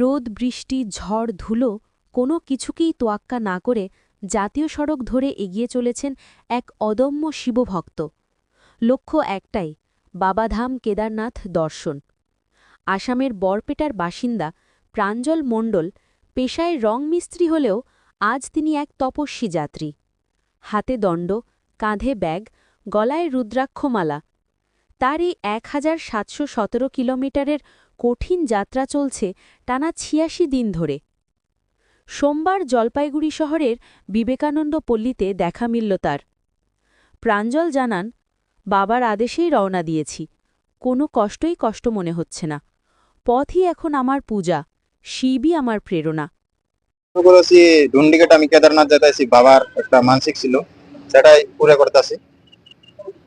রোদ, বৃষ্টি, ঝড়, ধুলো কোনো কিছুকেই তোয়াক্কা না করে জাতীয় সড়ক ধরে এগিয়ে চলেছেন এক অদম্য শিবভক্ত। লক্ষ্য একটাই, বাবাধাম কেদারনাথ দর্শন। আসামের বরপেটার বাসিন্দা প্রাঞ্জল মণ্ডল পেশায় রং মিস্ত্রি হলেও আজ তিনি এক তপস্বী যাত্রী। হাতে দণ্ড, কাঁধে ব্যাগ, গলায় রুদ্রাক্ষমালা। তার এই এক হাজার সাতশো সতেরো কিলোমিটারের কঠিন যাত্রা চলছে টানা ছিয়াশি দিন ধরে। সোমবার জলপাইগুড়ি শহরের বিবেকানন্দ পল্লীতে দেখা মিলল তার। প্রাঞ্জল জানান, বাবার আদেশেই রওনা দিয়েছি। কোনো কষ্টই কষ্ট মনে হচ্ছে না। পথই এখন আমার পূজা, শিবই আমার প্রেরণা। করেছি আমি কেদারনাথ যেতেছি বাবার একটা মানসিক ছিল, সেটাই পুরো করতেছি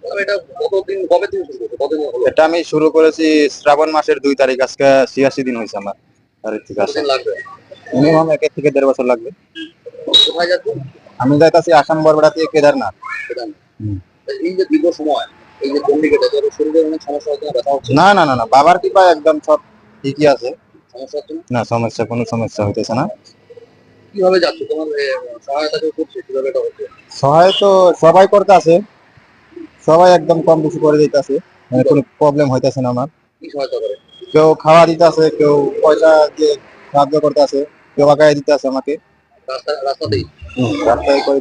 এটা কতদিন কবে থেকে শুরু করছ কতদিন হলো? এটা আমি শুরু করেছি শ্রাবণ মাসের দুই তারিখ আজকে ছিয়াশি দিন হয়েছে আমার আসে। কতদিন লাগবে? মিনিমাম এক থেকে দেড় বছর লাগবে। কোথায় যাচ্ছ? আমি যাইতাছি আসাম বরবেড়া থেকে কেদারনাথ। এই যে দীর্ঘ সময় এই যে চন্ডিগেটে তোর শরীরে অনেক সমস্যা হচ্ছে না ব্যথা হচ্ছে? না না না না বাবার কৃপা একদম সব ঠিকই আছে। সমস্যা হচ্ছে না? না সমস্যা কোনো সমস্যা হইতেছে না। কীভাবে যাচ্ছ? তোমার সহায়তা কেউ করছে? কীভাবে এটা হচ্ছে? সহায় তো সবাই করতে আছে। সবাই একদম কম বেশি করে দিতেছে। মানে কোনো প্রবলেম হইতেছে না আমার। কেউ খাওয়া দিতে আছে কেউ পয়সা দিয়ে সাহায্য করতে আছে কেউ আগায় দিতেছে আমাকে। রাস্তাতেই রাস্তায় করে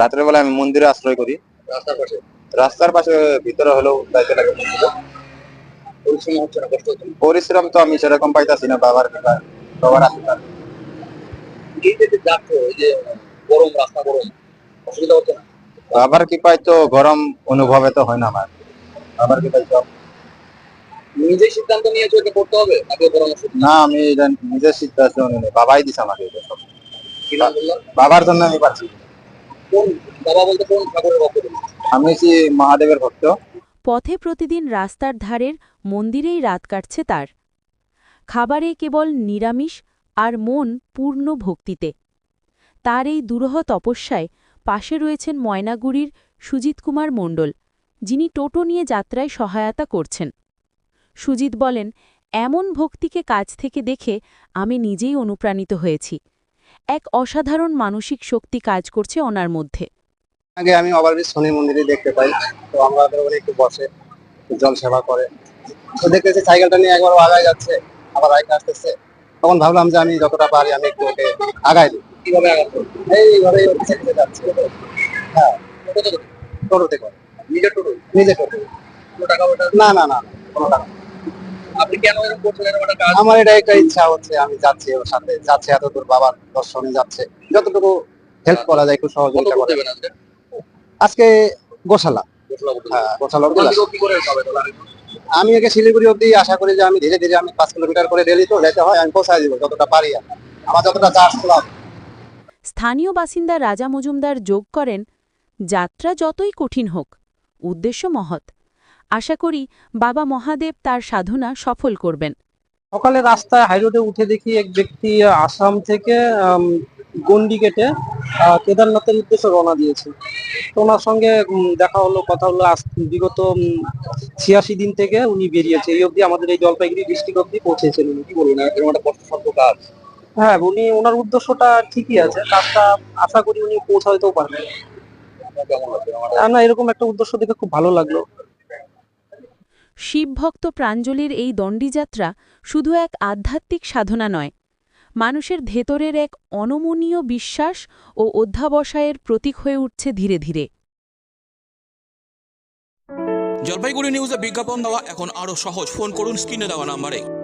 রাতের বেলা আমি মন্দিরে আশ্রয় করি। রাস্তার পাশে? রাস্তার পাশে ভিতরে হলেও যাইতে লাগে মন্দিরে। পরিশ্রম হচ্ছে কষ্ট হচ্ছে পরিশ্রম তো আমি সেরকম পাইতাছি না বাবার বাবার আশীর্বাদ। এই যে যে যাচ্ছ এই যে গরম রাস্তা গরম অসুবিধা হচ্ছে না? বাবার কৃপায় তো গরম অনুভবে তো হয় না আমার? বাবার কৃপায় সব নিজেই সিদ্ধান্ত নিয়েছো এটা করতে হবে নাকি পরামর্শ না আমি এটা নিজের সিদ্ধান্ত নিই বাবাই দিছে আমাকে এটা সব। কি বাবার জন্য আমি পারছি। কোন বাবা বলতে কোন ঠাকুরের ভক্ত আমি হচ্ছি মহাদেবের ভক্ত। পথে প্রতিদিন রাস্তার ধারের মন্দিরেই রাত কাটছে তার। খাবারে কেবল নিরামিষ আর মন পূর্ণ ভক্তিতে। তার এই দুরূহ তপস্যায় পাশে রয়েছেন ময়নাগুড়ির সুজিত কুমার মণ্ডল, যিনি টোটো নিয়ে যাত্রায় সহায়তা করছেন। সুজিত বলেন, এমন ভক্তিকে কাজ থেকে দেখে আমি নিজেই অনুপ্রাণিত হয়েছি। এক অসাধারণ মানসিক শক্তি কাজ করছে ওনার মধ্যে। আগে আমি ওভারব্রিজ শনি মন্দিরে দেখতে পাই, তো আমাদের ওখানে একটু বসে জল সেবা করে। তো দেখতেছি সাইকেলটা নিয়ে একবার আগায় যাচ্ছে, আবার আগে আসতেছে। তখন ভাবলাম যে আমি যতটা পারি আমি একটু ওকে আগাই দিই। কীভাবে এইভাবে যাচ্ছে। হ্যাঁ কত করে? টোটোতে করে। টোটো? নিজে টোটো। কোনো টাকা ওটা না না না কোনো টাকা আপনি কেন এরকম করছেন? এরকম একটা কাজ? আমার এটা একটা ইচ্ছা হচ্ছে আমি যাচ্ছি ওর সাথে। যাচ্ছে এত দূর বাবার দর্শনে যাচ্ছে। যতটুকু হেল্প করা যায় একটু সহযোগিতা করে আজকে গোশালা। হ্যাঁ গোশালা আরেকটু? আমি একে শিলিগুড়ি অব্দি আশা করি যে আমি ধীরে ধীরে আমি পাঁচ কিলোমিটার করে ডেলি তো যেতে হয় আমি পৌঁছায় দিব যতটা পারি আমি। আমার যতটা চার্জ খোলা স্থানীয় বাসিন্দা রাজা মজুমদার যোগ করেন, যাত্রা যতই কঠিন হোক, উদ্দেশ্য মহৎ। আশা করি বাবা মহাদেব তার সাধনা সফল করবেন। সকালে রাস্তায় হাইরোডে উঠে দেখি এক ব্যক্তি আসাম থেকে গন্ডি কেটে কেদারনাথের উদ্দেশ্যে রওনা দিয়েছে। তো ওনার সঙ্গে দেখা হলো, কথা হলো বিগত ছিয়াশি দিন থেকে উনি বেরিয়েছে। এই অবধি আমাদের এই জলপাইগুড়ি ডিস্ট্রিক্ট অবধি পৌঁছেছেন উনি। কি বলবেন? এরকম একটা কষ্টসাধ্য কাজ। হ্যাঁ উনি ওনার উদ্দেশ্যটা ঠিকই আছে। কাজটা আশা করি উনি পৌঁছাইতেও পারবেন। না এরকম একটা উদ্দেশ্য দেখে খুব ভালো লাগল। শিবভক্ত প্রাঞ্জলির এই দণ্ডিযাত্রা শুধু এক আধ্যাত্মিক সাধনা নয় মানুষের ভেতরের এক অনমনীয় বিশ্বাস ও অধ্যাবসায়ের প্রতীক হয়ে উঠছে ধীরে ধীরে। জলপাইগুড়ি নিউজে বিজ্ঞাপন দেওয়া এখন আরও সহজ। ফোন করুন স্ক্রিনে দেওয়া নাম্বারে।